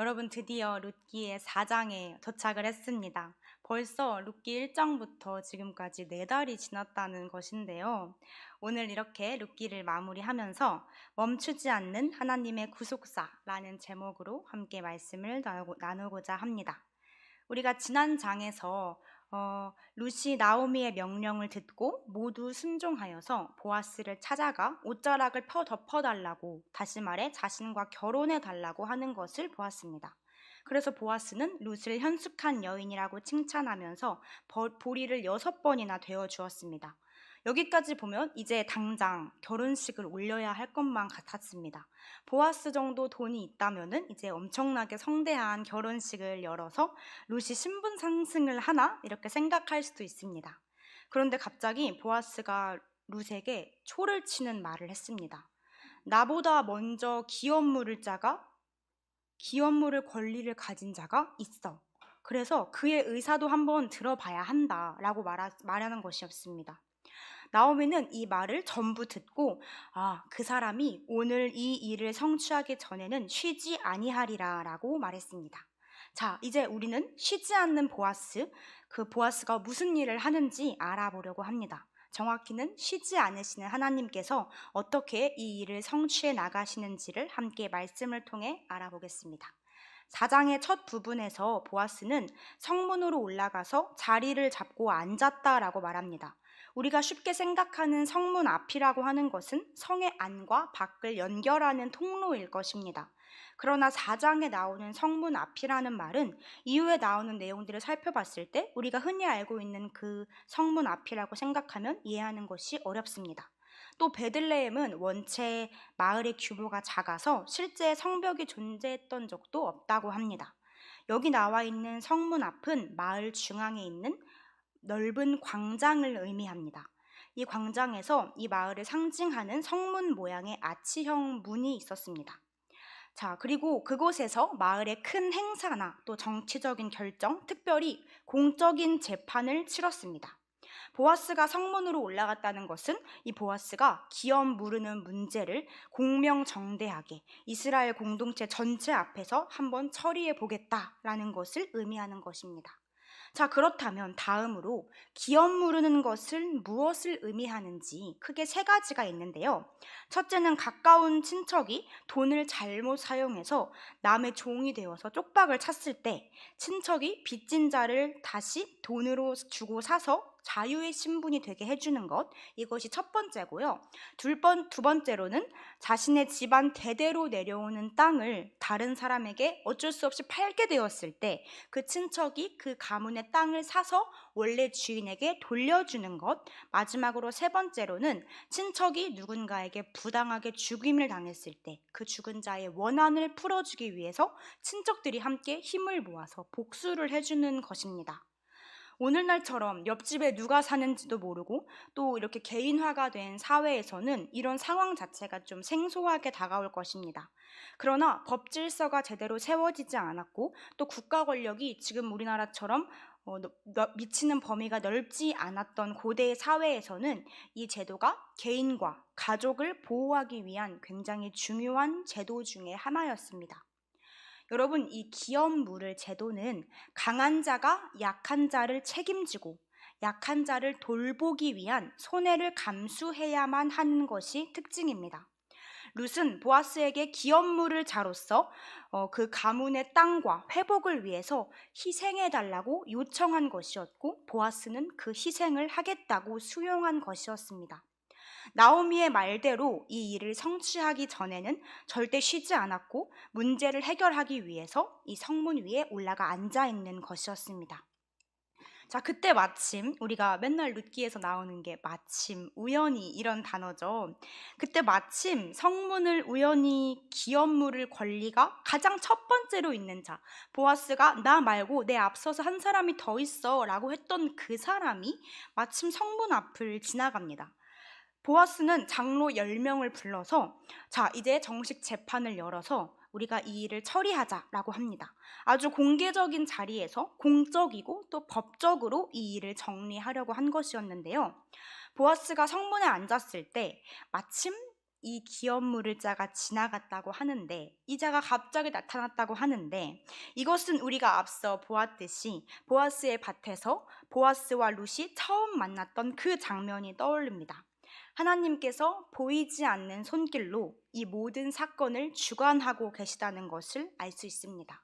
여러분 드디어 룻기의 4장에 도착을 했습니다. 벌써 룻기 1장부터 지금까지 4달이 지났다는 것인데요. 오늘 이렇게 룻기를 마무리하면서 멈추지 않는 하나님의 구속사라는 제목으로 함께 말씀을 나누고- 나누고자 합니다. 우리가 지난 장에서 어, 루시 나오미의 명령을 듣고 모두 순종하여서 보아스를 찾아가 옷자락을 펴 덮어달라고 다시 말해 자신과 결혼해 달라고 하는 것을 보았습니다. 그래서 보아스는 룻을 현숙한 여인이라고 칭찬하면서 버- 보리를 여섯 번이나 되어 주었습니다. 여기까지 보면 이제 당장 결혼식을 올려야 할 것만 같았습니다. 보아스 정도 돈이 있다면은 이제 엄청나게 성대한 결혼식을 열어서 룻이 신분 상승을 하나 이렇게 생각할 수도 있습니다. 그런데 갑자기 보아스가 룻에게 초를 치는 말을 했습니다. 나보다 먼저 기업 물을 자가 기업 물을 권리를 가진 자가 있어. 그래서 그의 의사도 한번 들어봐야 한다라고 말하, 말하는 것이었습니다. 나오미는 이 말을 전부 듣고 아, 그 사람이 오늘 이 일을 성취하기 전에는 쉬지 아니하리라라고 말했습니다. 자, 이제 우리는 쉬지 않는 보아스, 그 보아스가 무슨 일을 하는지 알아보려고 합니다. 정확히는 쉬지 않으시는 하나님께서 어떻게 이 일을 성취해 나가시는지를 함께 말씀을 통해 알아보겠습니다. 4장의 첫 부분에서 보아스는 성문으로 올라가서 자리를 잡고 앉았다라고 말합니다. 우리가 쉽게 생각하는 성문 앞이라고 하는 것은 성의 안과 밖을 연결하는 통로일 것입니다. 그러나 4장에 나오는 성문 앞이라는 말은 이후에 나오는 내용들을 살펴봤을 때 우리가 흔히 알고 있는 그 성문 앞이라고 생각하면 이해하는 것이 어렵습니다. 또 베들레헴은 원체 마을의 규모가 작아서 실제 성벽이 존재했던 적도 없다고 합니다. 여기 나와 있는 성문 앞은 마을 중앙에 있는 넓은 광장을 의미합니다. 이 광장에서 이 마을을 상징하는 성문 모양의 아치형 문이 있었습니다. 자, 그리고 그곳에서 마을의 큰 행사나 또 정치적인 결정, 특별히 공적인 재판을 치렀습니다. 보아스가 성문으로 올라갔다는 것은 이 보아스가 기업 무르는 문제를 공명정대하게 이스라엘 공동체 전체 앞에서 한번 처리해 보겠다라는 것을 의미하는 것입니다. 자, 그렇다면 다음으로 기업 무르는 것은 무엇을 의미하는지 크게 세 가지가 있는데요. 첫째는 가까운 친척이 돈을 잘못 사용해서 남의 종이 되어서 쪽박을 찼을 때 친척이 빚진 자를 다시 돈으로 주고 사서 자유의 신분이 되게 해주는 것 이것이 첫 번째고요. 둘번 두 번째로는 자신의 집안 대대로 내려오는 땅을 다른 사람에게 어쩔 수 없이 팔게 되었을 때 그 친척이 그 가문의 땅을 사서 원래 주인에게 돌려주는 것. 마지막으로 세 번째로는 친척이 누군가에게 부당하게 죽임을 당했을 때 그 죽은 자의 원한을 풀어주기 위해서 친척들이 함께 힘을 모아서 복수를 해주는 것입니다. 오늘날처럼 옆집에 누가 사는지도 모르고 또 이렇게 개인화가 된 사회에서는 이런 상황 자체가 좀 생소하게 다가올 것입니다. 그러나 법 질서가 제대로 세워지지 않았고 또 국가 권력이 지금 우리나라처럼 어, 미치는 범위가 넓지 않았던 고대 사회에서는 이 제도가 개인과 가족을 보호하기 위한 굉장히 중요한 제도 중의 하나였습니다. 여러분, 이 기업 물을 제도는 강한 자가 약한 자를 책임지고 약한 자를 돌보기 위한 손해를 감수해야만 하는 것이 특징입니다. 룻은 보아스에게 기업 물을 자로서 어, 그 가문의 땅과 회복을 위해서 희생해 달라고 요청한 것이었고 보아스는 그 희생을 하겠다고 수용한 것이었습니다. 나오미의 말대로 이 일을 성취하기 전에는 절대 쉬지 않았고 문제를 해결하기 위해서 이 성문 위에 올라가 앉아 있는 것이었습니다. 자, 그때 마침 우리가 맨날 룻기에서 나오는 게 마침, 우연히 이런 단어죠. 그때 마침 성문을 우연히 기업 물을 권리가 가장 첫 번째로 있는 자, 보아스가 나 말고 내 앞서서 한 사람이 더 있어 라고 했던 그 사람이 마침 성문 앞을 지나갑니다. 보아스는 장로 10명을 불러서 자, 이제 정식 재판을 열어서 우리가 이 일을 처리하자라고 합니다. 아주 공개적인 자리에서 공적이고 또 법적으로 이 일을 정리하려고 한 것이었는데요. 보아스가 성문에 앉았을 때 마침 이 기업물을 자가 지나갔다고 하는데 이 자가 갑자기 나타났다고 하는데 이것은 우리가 앞서 보았듯이 보아스의 밭에서 보아스와 룻이 처음 만났던 그 장면이 떠올립니다. 하나님께서 보이지 않는 손길로 이 모든 사건을 주관하고 계시다는 것을 알 수 있습니다.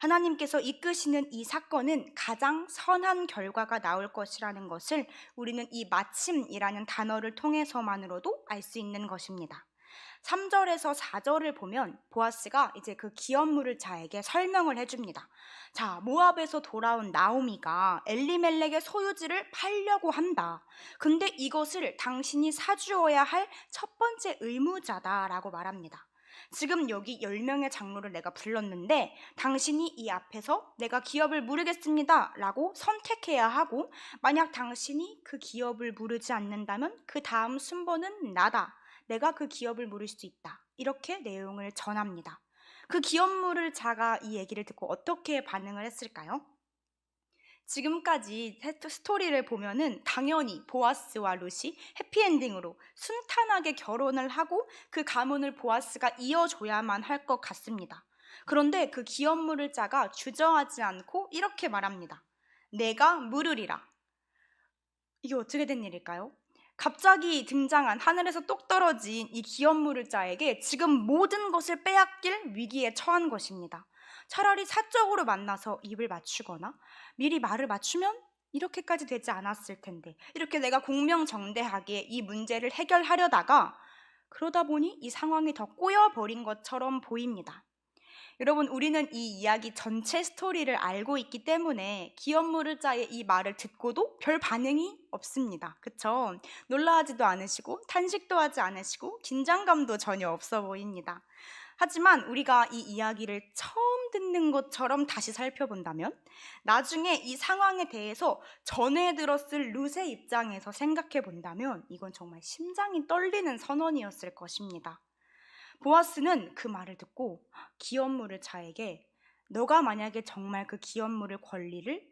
하나님께서 이끄시는 이 사건은 가장 선한 결과가 나올 것이라는 것을 우리는 이 마침이라는 단어를 통해서만으로도 알 수 있는 것입니다. 3절에서 4절을 보면 보아스가 이제 그 기업물을 자에게 설명을 해줍니다. 자, 모압에서 돌아온 나오미가 엘리멜렉의 소유지를 팔려고 한다. 근데 이것을 당신이 사주어야 할 첫 번째 의무자다라고 말합니다. 지금 여기 10명의 장로를 내가 불렀는데 당신이 이 앞에서 내가 기업을 물으겠습니다 라고 선택해야 하고 만약 당신이 그 기업을 물으지 않는다면 그 다음 순번은 나다. 내가 그 기업을 물을 수 있다. 이렇게 내용을 전합니다. 그 기업물을 자가 이 얘기를 듣고 어떻게 반응을 했을까요? 지금까지 스토리를 보면은 당연히 보아스와 룻이 해피엔딩으로 순탄하게 결혼을 하고 그 가문을 보아스가 이어줘야만 할 것 같습니다. 그런데 그 기업물을 자가 주저하지 않고 이렇게 말합니다. 내가 물으리라. 이게 어떻게 된 일일까요? 갑자기 등장한 하늘에서 똑 떨어진 이 기업물을 자에게 지금 모든 것을 빼앗길 위기에 처한 것입니다. 차라리 사적으로 만나서 입을 맞추거나 미리 말을 맞추면 이렇게까지 되지 않았을 텐데 이렇게 내가 공명정대하게 이 문제를 해결하려다가 그러다 보니 이 상황이 더 꼬여버린 것처럼 보입니다. 여러분, 우리는 이 이야기 전체 스토리를 알고 있기 때문에 기업무르자의 이 말을 듣고도 별 반응이 없습니다. 그쵸? 놀라하지도 않으시고, 탄식도 하지 않으시고, 긴장감도 전혀 없어 보입니다. 하지만 우리가 이 이야기를 처음 듣는 것처럼 다시 살펴본다면 나중에 이 상황에 대해서 전해 들었을 룻의 입장에서 생각해 본다면 이건 정말 심장이 떨리는 선언이었을 것입니다. 보아스는 그 말을 듣고 기업물을 자에게 너가 만약에 정말 그 기업물을 권리를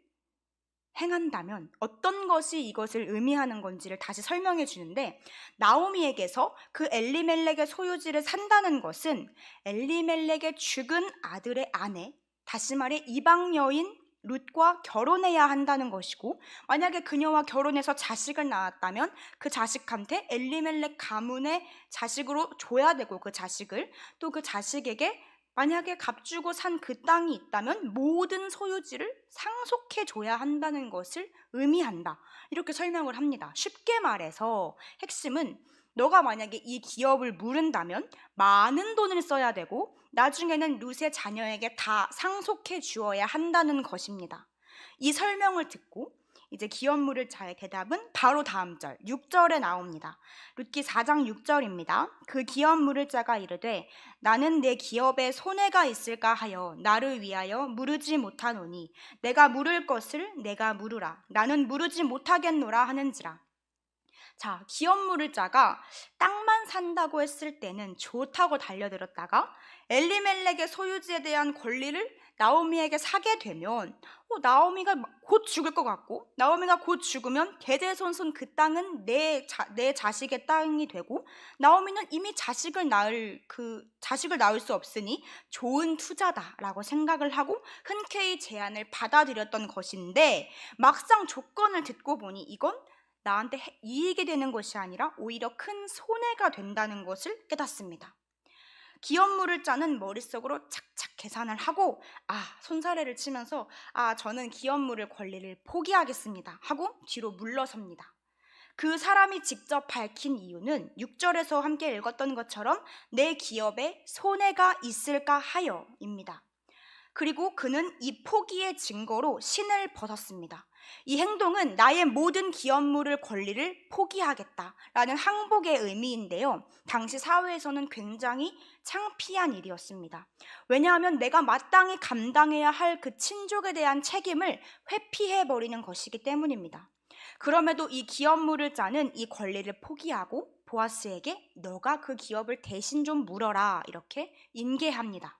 행한다면 어떤 것이 이것을 의미하는 건지를 다시 설명해 주는데 나오미에게서 그 엘리멜렉의 소유지를 산다는 것은 엘리멜렉의 죽은 아들의 아내 다시 말해 이방 여인 룻과 결혼해야 한다는 것이고 만약에 그녀와 결혼해서 자식을 낳았다면 그 자식한테 엘리멜렉 가문의 자식으로 줘야 되고 그 자식을 또 그 자식에게 만약에 값주고 산 그 땅이 있다면 모든 소유지를 상속해 줘야 한다는 것을 의미한다. 이렇게 설명을 합니다. 쉽게 말해서 핵심은 너가 만약에 이 기업을 물은다면 많은 돈을 써야 되고 나중에는 룻의 자녀에게 다 상속해 주어야 한다는 것입니다. 이 설명을 듣고 이제 기업 물을 자의 대답은 바로 다음 절 6절에 나옵니다. 룻기 4장 6절입니다. 그 기업 물을 자가 이르되 나는 내 기업에 손해가 있을까 하여 나를 위하여 물으지 못하노니 내가 물을 것을 내가 물으라 나는 물으지 못하겠노라 하는지라 자, 기업 물을 자가 땅만 산다고 했을 때는 좋다고 달려들었다가 엘리멜렉의 소유지에 대한 권리를 나오미에게 사게 되면 어, 나오미가 곧 죽을 것 같고 나오미가 곧 죽으면 대대손손 그 땅은 내, 자, 내 자식의 땅이 되고 나오미는 이미 자식을 낳을 그 자식을 낳을 수 없으니 좋은 투자다라고 생각을 하고 흔쾌히 제안을 받아들였던 것인데 막상 조건을 듣고 보니 이건 나한테 이익이 되는 것이 아니라 오히려 큰 손해가 된다는 것을 깨닫습니다. 기업물을 짜는 머릿속으로 착착 계산을 하고 아 손사래를 치면서 아 저는 기업물을 권리를 포기하겠습니다 하고 뒤로 물러섭니다. 그 사람이 직접 밝힌 이유는 6절에서 함께 읽었던 것처럼 내 기업에 손해가 있을까 하여입니다. 그리고 그는 이 포기의 증거로 신을 벗었습니다. 이 행동은 나의 모든 기업물을 권리를 포기하겠다라는 항복의 의미인데요. 당시 사회에서는 굉장히 창피한 일이었습니다. 왜냐하면 내가 마땅히 감당해야 할 그 친족에 대한 책임을 회피해 버리는 것이기 때문입니다. 그럼에도 이 기업물을 짜는 이 권리를 포기하고 보아스에게 너가 그 기업을 대신 좀 물어라 이렇게 인계합니다.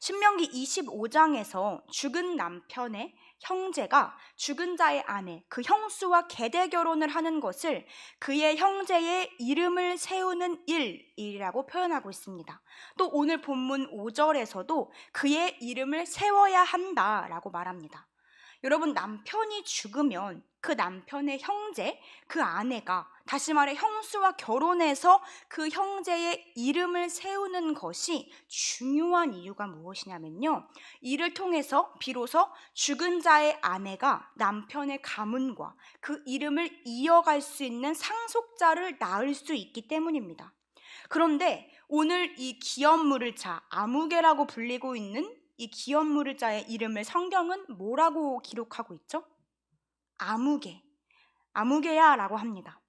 신명기 25장에서 죽은 남편의 형제가 죽은 자의 아내, 그 형수와 계대 결혼을 하는 것을 그의 형제의 이름을 세우는 일이라고 표현하고 있습니다. 또 오늘 본문 5절에서도 그의 이름을 세워야 한다라고 말합니다. 여러분, 남편이 죽으면 그 남편의 형제, 그 아내가 다시 말해 형수와 결혼해서 그 형제의 이름을 세우는 것이 중요한 이유가 무엇이냐면요. 이를 통해서 비로소 죽은 자의 아내가 남편의 가문과 그 이름을 이어갈 수 있는 상속자를 낳을 수 있기 때문입니다. 그런데 오늘 이 기업물을 자 아무개라고 불리고 있는 이 기업물을 자의 이름을 성경은 뭐라고 기록하고 있죠? 아무개, 아무개야라고 합니다.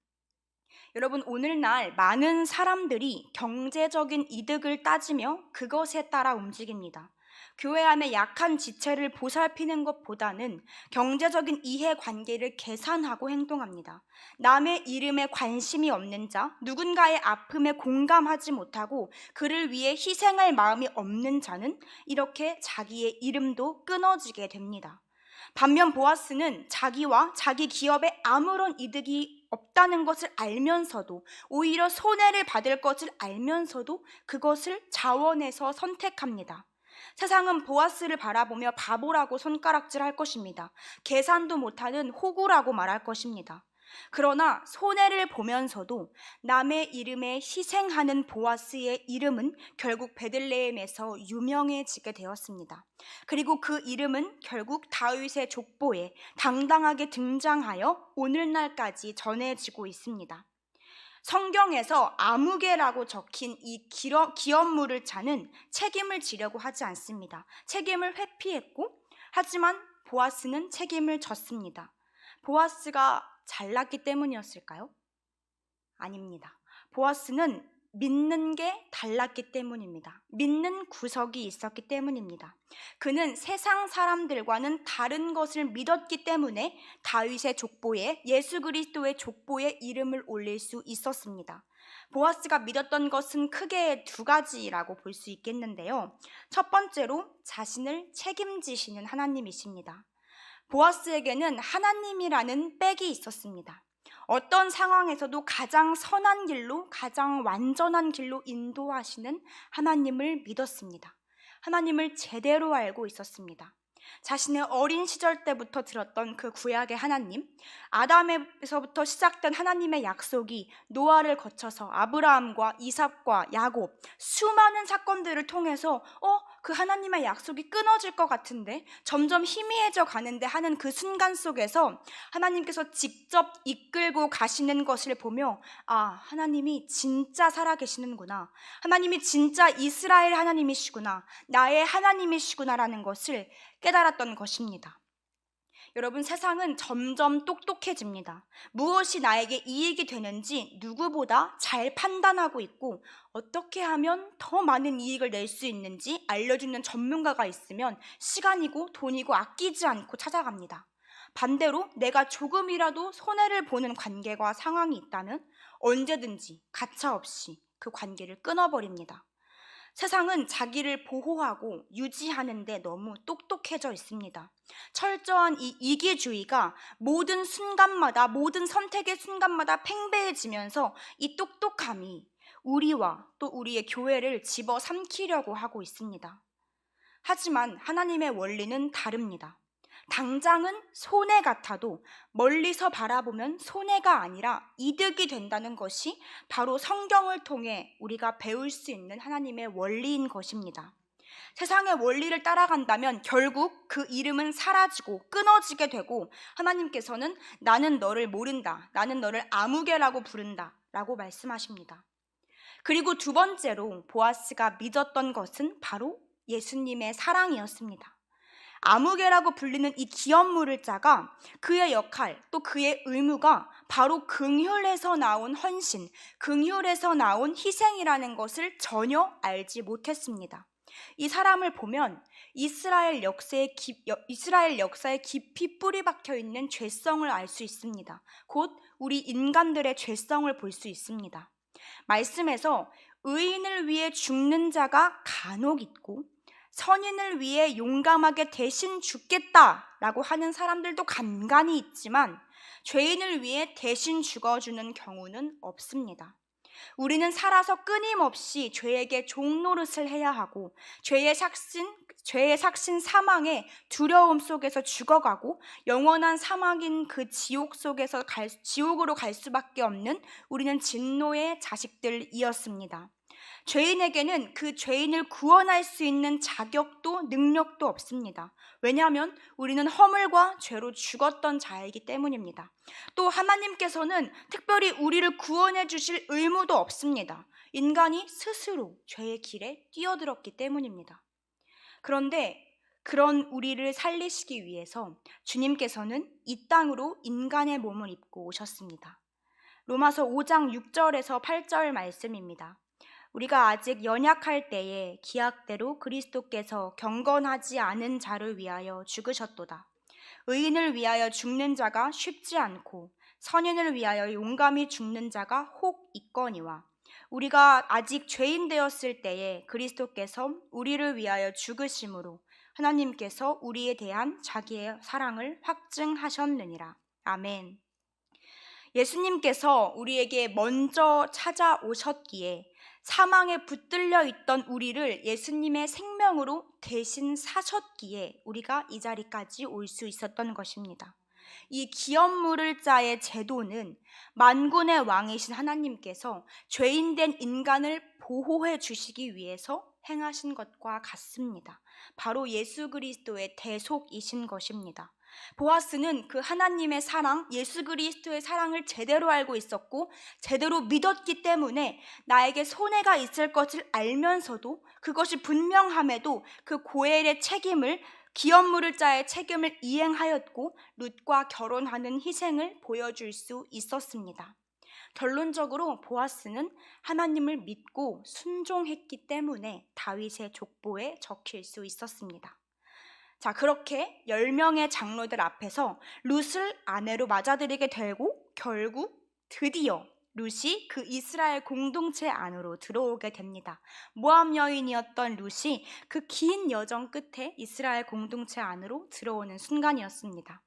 여러분, 오늘날 많은 사람들이 경제적인 이득을 따지며 그것에 따라 움직입니다. 교회 안에 약한 지체를 보살피는 것보다는 경제적인 이해 관계를 계산하고 행동합니다. 남의 이름에 관심이 없는 자, 누군가의 아픔에 공감하지 못하고 그를 위해 희생할 마음이 없는 자는 이렇게 자기의 이름도 끊어지게 됩니다. 반면 보아스는 자기와 자기 기업에 아무런 이득이 없다는 것을 알면서도 오히려 손해를 받을 것을 알면서도 그것을 자원해서 선택합니다. 세상은 보아스를 바라보며 바보라고 손가락질 할 것입니다. 계산도 못하는 호구라고 말할 것입니다. 그러나 손해를 보면서도 남의 이름에 희생하는 보아스의 이름은 결국 베들레헴에서 유명해지게 되었습니다. 그리고 그 이름은 결국 다윗의 족보에 당당하게 등장하여 오늘날까지 전해지고 있습니다. 성경에서 아무개라고 적힌 이 기업물을 차는 책임을 지려고 하지 않습니다. 책임을 회피했고, 하지만 보아스는 책임을 졌습니다. 보아스가 잘났기 때문이었을까요? 아닙니다. 보아스는 믿는 게 달랐기 때문입니다. 믿는 구석이 있었기 때문입니다. 그는 세상 사람들과는 다른 것을 믿었기 때문에 다윗의 족보에 예수 그리스도의 족보에 이름을 올릴 수 있었습니다. 보아스가 믿었던 것은 크게 두 가지라고 볼 수 있겠는데요. 첫 번째로 자신을 책임지시는 하나님이십니다. 보아스에게는 하나님이라는 백이 있었습니다. 어떤 상황에서도 가장 선한 길로, 가장 완전한 길로 인도하시는 하나님을 믿었습니다. 하나님을 제대로 알고 있었습니다. 자신의 어린 시절 때부터 들었던 그 구약의 하나님, 아담에서부터 시작된 하나님의 약속이 노아를 거쳐서 아브라함과 이삭과 야곱 수많은 사건들을 통해서 어, 그 하나님의 약속이 끊어질 것 같은데 점점 희미해져 가는데 하는 그 순간 속에서 하나님께서 직접 이끌고 가시는 것을 보며 아, 하나님이 진짜 살아계시는구나. 하나님이 진짜 이스라엘 하나님이시구나. 나의 하나님이시구나라는 것을 깨달았던 것입니다. 여러분, 세상은 점점 똑똑해집니다. 무엇이 나에게 이익이 되는지 누구보다 잘 판단하고 있고, 어떻게 하면 더 많은 이익을 낼 수 있는지 알려주는 전문가가 있으면 시간이고 돈이고 아끼지 않고 찾아갑니다. 반대로 내가 조금이라도 손해를 보는 관계와 상황이 있다면 언제든지 가차없이 그 관계를 끊어버립니다. 세상은 자기를 보호하고 유지하는데 너무 똑똑해져 있습니다. 철저한 이 이기주의가 모든 순간마다, 모든 선택의 순간마다 팽배해지면서 이 똑똑함이 우리와 또 우리의 교회를 집어 삼키려고 하고 있습니다. 하지만 하나님의 원리는 다릅니다. 당장은 손해 같아도 멀리서 바라보면 손해가 아니라 이득이 된다는 것이 바로 성경을 통해 우리가 배울 수 있는 하나님의 원리인 것입니다. 세상의 원리를 따라간다면 결국 그 이름은 사라지고 끊어지게 되고 하나님께서는 나는 너를 모른다. 나는 너를 아무개라고 부른다. 라고 말씀하십니다. 그리고 두 번째로 보아스가 믿었던 것은 바로 예수님의 사랑이었습니다. 아무개라고 불리는 이 기업물을 자가 그의 역할 또 그의 의무가 바로 긍휼에서 나온 헌신, 긍휼에서 나온 희생이라는 것을 전혀 알지 못했습니다. 이 사람을 보면 이스라엘 역사에 깊, 이스라엘 역사에 깊이 뿌리 박혀 있는 죄성을 알 수 있습니다. 곧 우리 인간들의 죄성을 볼 수 있습니다. 말씀에서 의인을 위해 죽는 자가 간혹 있고 선인을 위해 용감하게 대신 죽겠다라고 하는 사람들도 간간히 있지만 죄인을 위해 대신 죽어주는 경우는 없습니다. 우리는 살아서 끊임없이 죄에게 종노릇을 해야 하고 죄의 삭신 죄의 삭신 사망의 두려움 속에서 죽어가고 영원한 사망인 그 지옥 속에서 갈, 지옥으로 갈 수밖에 없는 우리는 진노의 자식들이었습니다. 죄인에게는 그 죄인을 구원할 수 있는 자격도 능력도 없습니다. 왜냐하면 우리는 허물과 죄로 죽었던 자이기 때문입니다. 또 하나님께서는 특별히 우리를 구원해 주실 의무도 없습니다. 인간이 스스로 죄의 길에 뛰어들었기 때문입니다. 그런데 그런 우리를 살리시기 위해서 주님께서는 이 땅으로 인간의 몸을 입고 오셨습니다. 로마서 5장 6절에서 8절 말씀입니다. 우리가 아직 연약할 때에 기약대로 그리스도께서 경건하지 않은 자를 위하여 죽으셨도다. 의인을 위하여 죽는 자가 쉽지 않고 선인을 위하여 용감히 죽는 자가 혹 있거니와 우리가 아직 죄인 되었을 때에 그리스도께서 우리를 위하여 죽으심으로 하나님께서 우리에 대한 자기의 사랑을 확증하셨느니라. 아멘. 예수님께서 우리에게 먼저 찾아오셨기에 사망에 붙들려 있던 우리를 예수님의 생명으로 대신 사셨기에 우리가 이 자리까지 올 수 있었던 것입니다. 이 기업 물을 자의 제도는 만군의 왕이신 하나님께서 죄인된 인간을 보호해 주시기 위해서 행하신 것과 같습니다. 바로 예수 그리스도의 대속이신 것입니다. 보아스는 그 하나님의 사랑, 예수 그리스도의 사랑을 제대로 알고 있었고, 제대로 믿었기 때문에 나에게 손해가 있을 것을 알면서도 그것이 분명함에도 그 고엘의 책임을 기업 물을 자의 책임을 이행하였고 룻과 결혼하는 희생을 보여줄 수 있었습니다. 결론적으로 보아스는 하나님을 믿고 순종했기 때문에 다윗의 족보에 적힐 수 있었습니다. 자, 그렇게 10명의 장로들 앞에서 룻을 아내로 맞아들이게 되고 결국 드디어 룻이 그 이스라엘 공동체 안으로 들어오게 됩니다. 모함 여인이었던 룻이 그 긴 여정 끝에 이스라엘 공동체 안으로 들어오는 순간이었습니다.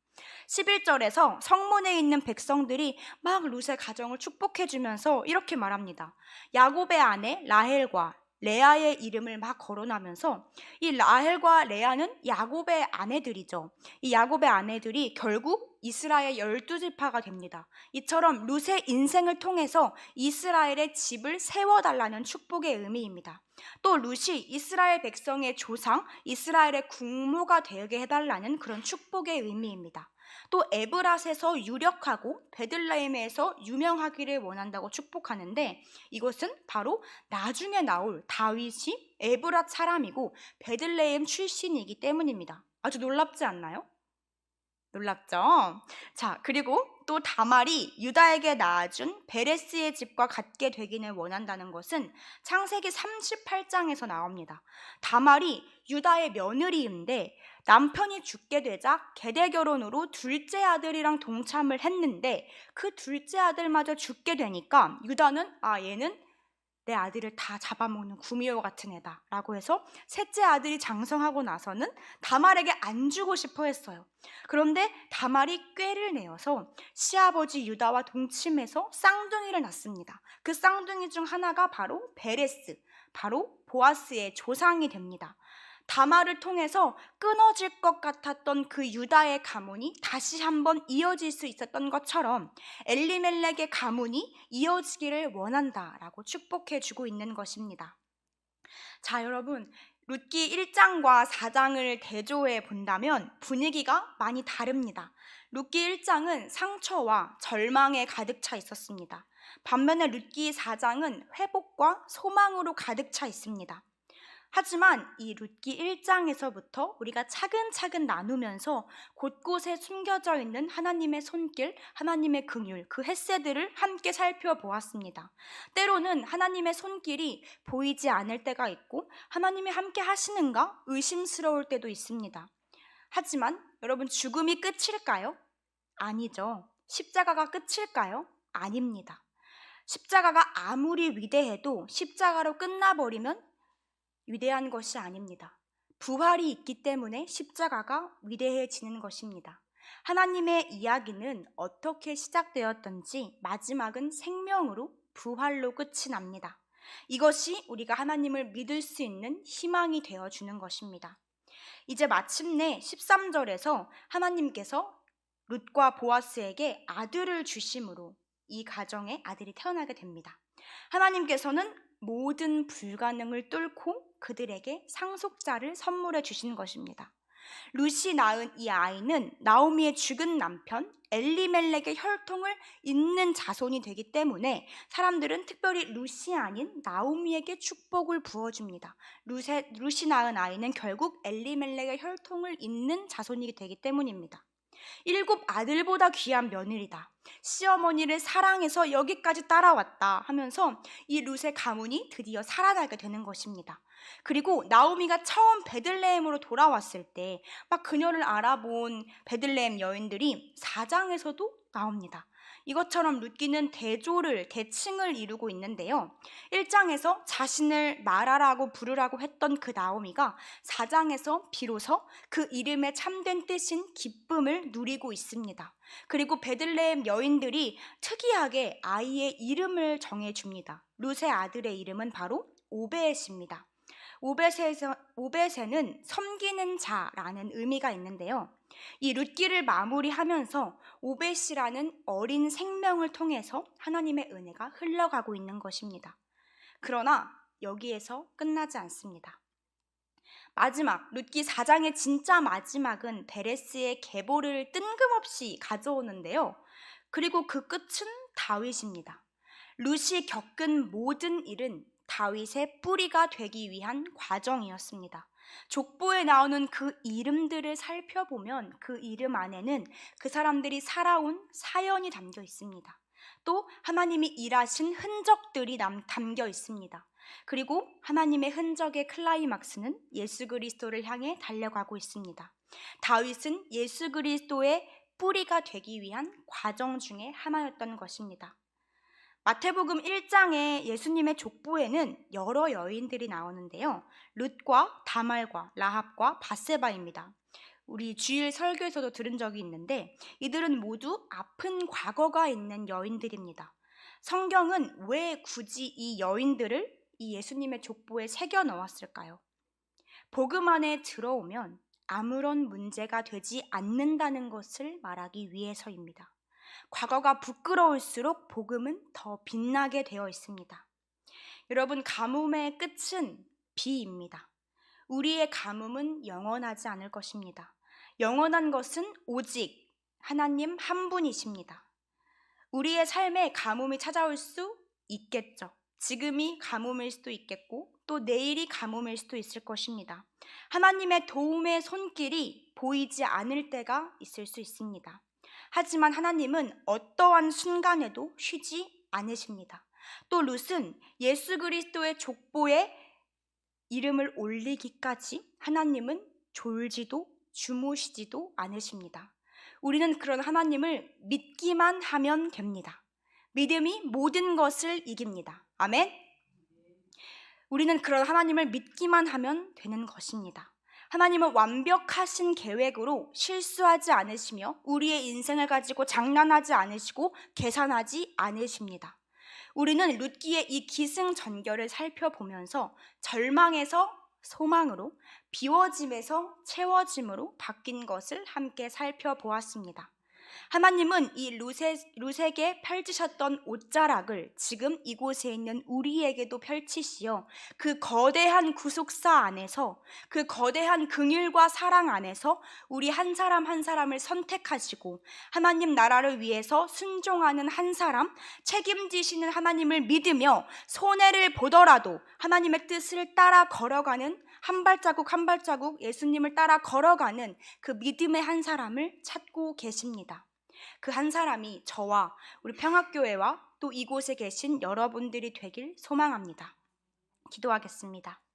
11절에서 성문에 있는 백성들이 막 룻의 가정을 축복해 주면서 이렇게 말합니다. 야곱의 아내 라헬과 레아의 이름을 막 거론하면서 이 라헬과 레아는 야곱의 아내들이죠. 이 야곱의 아내들이 결국 이스라엘 열두 지파가 됩니다. 이처럼 룻의 인생을 통해서 이스라엘의 집을 세워달라는 축복의 의미입니다. 또 룻이 이스라엘 백성의 조상, 이스라엘의 국모가 되게 해달라는 그런 축복의 의미입니다. 또 에브랏에서 유력하고 베들레헴에서 유명하기를 원한다고 축복하는데 이것은 바로 나중에 나올 다윗이 에브랏 사람이고 베들레헴 출신이기 때문입니다. 아주 놀랍지 않나요? 놀랍죠? 자, 그리고 또 다말이 유다에게 낳아준 베레스의 집과 같게 되기를 원한다는 것은 창세기 38장에서 나옵니다. 다말이 유다의 며느리인데 남편이 죽게 되자 계대 결혼으로 둘째 아들이랑 동참을 했는데 그 둘째 아들마저 죽게 되니까 유다는 아 얘는 내 아들을 다 잡아먹는 구미호 같은 애다 라고 해서 셋째 아들이 장성하고 나서는 다말에게 안 주고 싶어 했어요. 그런데 다말이 꾀를 내어서 시아버지 유다와 동침해서 쌍둥이를 낳습니다. 그 쌍둥이 중 하나가 바로 베레스, 바로 보아스의 조상이 됩니다. 다마를 통해서 끊어질 것 같았던 그 유다의 가문이 다시 한번 이어질 수 있었던 것처럼 엘리멜렉의 가문이 이어지기를 원한다라고 축복해 주고 있는 것입니다. 자, 여러분. 룻기 1장과 4장을 대조해 본다면 분위기가 많이 다릅니다. 룻기 1장은 상처와 절망에 가득 차 있었습니다. 반면에 룻기 4장은 회복과 소망으로 가득 차 있습니다. 하지만 이 룻기 1장에서부터 우리가 차근차근 나누면서 곳곳에 숨겨져 있는 하나님의 손길, 하나님의 긍휼, 그 햇새들을 함께 살펴보았습니다. 때로는 하나님의 손길이 보이지 않을 때가 있고 하나님이 함께 하시는가 의심스러울 때도 있습니다. 하지만 여러분 죽음이 끝일까요? 아니죠. 십자가가 끝일까요? 아닙니다. 십자가가 아무리 위대해도 십자가로 끝나버리면 위대한 것이 아닙니다. 부활이 있기 때문에 십자가가 위대해지는 것입니다. 하나님의 이야기는 어떻게 시작되었던지 마지막은 생명으로 부활로 끝이 납니다. 이것이 우리가 하나님을 믿을 수 있는 희망이 되어 주는 것입니다. 이제 마침내 13절에서 하나님께서 룻과 보아스에게 아들을 주심으로 이 가정에 아들이 태어나게 됩니다. 하나님께서는 모든 불가능을 뚫고 그들에게 상속자를 선물해 주신 것입니다. 루시 낳은 이 아이는 나오미의 죽은 남편 엘리멜렉의 혈통을 잇는 자손이 되기 때문에 사람들은 특별히 루시 아닌 나오미에게 축복을 부어줍니다. 루세, 루시 낳은 아이는 결국 엘리멜렉의 혈통을 잇는 자손이 되기 때문입니다. 일곱 아들보다 귀한 며느리다. 시어머니를 사랑해서 여기까지 따라왔다 하면서 이 룻의 가문이 드디어 살아나게 되는 것입니다. 그리고 나오미가 처음 베들레헴으로 돌아왔을 때 막 그녀를 알아본 베들레헴 여인들이 사장에서도 나옵니다. 이것처럼 룻기는 대조를 대칭을 이루고 있는데요. 1장에서 자신을 말하라고 부르라고 했던 그 나오미가 4장에서 비로소 그 이름의 참된 뜻인 기쁨을 누리고 있습니다. 그리고 베들레헴 여인들이 특이하게 아이의 이름을 정해 줍니다. 룻의 아들의 이름은 바로 오베엣입니다. 오베셋에서, 오베셋은 섬기는 자라는 의미가 있는데요. 이 룻기를 마무리하면서 오벳이라는 어린 생명을 통해서 하나님의 은혜가 흘러가고 있는 것입니다. 그러나 여기에서 끝나지 않습니다. 마지막 룻기 4장의 진짜 마지막은 베레스의 계보를 뜬금없이 가져오는데요. 그리고 그 끝은 다윗입니다. 룻이 겪은 모든 일은 다윗의 뿌리가 되기 위한 과정이었습니다. 족보에 나오는 그 이름들을 살펴보면 그 이름 안에는 그 사람들이 살아온 사연이 담겨 있습니다. 또 하나님이 일하신 흔적들이 담겨 있습니다. 그리고 하나님의 흔적의 클라이막스는 예수 그리스도를 향해 달려가고 있습니다. 다윗은 예수 그리스도의 뿌리가 되기 위한 과정 중에 하나였던 것입니다. 마태복음 1장의 예수님의 족보에는 여러 여인들이 나오는데요. 룻과 다말과 라합과 바세바입니다. 우리 주일 설교에서도 들은 적이 있는데 이들은 모두 아픈 과거가 있는 여인들입니다. 성경은 왜 굳이 이 여인들을 이 예수님의 족보에 새겨 넣었을까요? 복음 안에 들어오면 아무런 문제가 되지 않는다는 것을 말하기 위해서입니다. 과거가 부끄러울수록 복음은 더 빛나게 되어 있습니다. 여러분, 가뭄의 끝은 비입니다. 우리의 가뭄은 영원하지 않을 것입니다. 영원한 것은 오직 하나님 한 분이십니다. 우리의 삶에 가뭄이 찾아올 수 있겠죠. 지금이 가뭄일 수도 있겠고 또 내일이 가뭄일 수도 있을 것입니다. 하나님의 도움의 손길이 보이지 않을 때가 있을 수 있습니다. 하지만 하나님은 어떠한 순간에도 쉬지 않으십니다. 또 룻은 예수 그리스도의 족보에 이름을 올리기까지 하나님은 졸지도 주무시지도 않으십니다. 우리는 그런 하나님을 믿기만 하면 됩니다. 믿음이 모든 것을 이깁니다. 아멘. 우리는 그런 하나님을 믿기만 하면 되는 것입니다. 하나님은 완벽하신 계획으로 실수하지 않으시며 우리의 인생을 가지고 장난하지 않으시고 계산하지 않으십니다. 우리는 룻기의 이 기승전결을 살펴보면서 절망에서 소망으로 비워짐에서 채워짐으로 바뀐 것을 함께 살펴보았습니다. 하나님은 이 루세, 룻에게 펼치셨던 옷자락을 지금 이곳에 있는 우리에게도 펼치시어 그 거대한 구속사 안에서 그 거대한 긍휼과 사랑 안에서 우리 한 사람 한 사람을 선택하시고 하나님 나라를 위해서 순종하는 한 사람 책임지시는 하나님을 믿으며 손해를 보더라도 하나님의 뜻을 따라 걸어가는 한 발자국 한 발자국 예수님을 따라 걸어가는 그 믿음의 한 사람을 찾고 계십니다. 그 한 사람이 저와 우리 평학교회와 또 이곳에 계신 여러분들이 되길 소망합니다. 기도하겠습니다.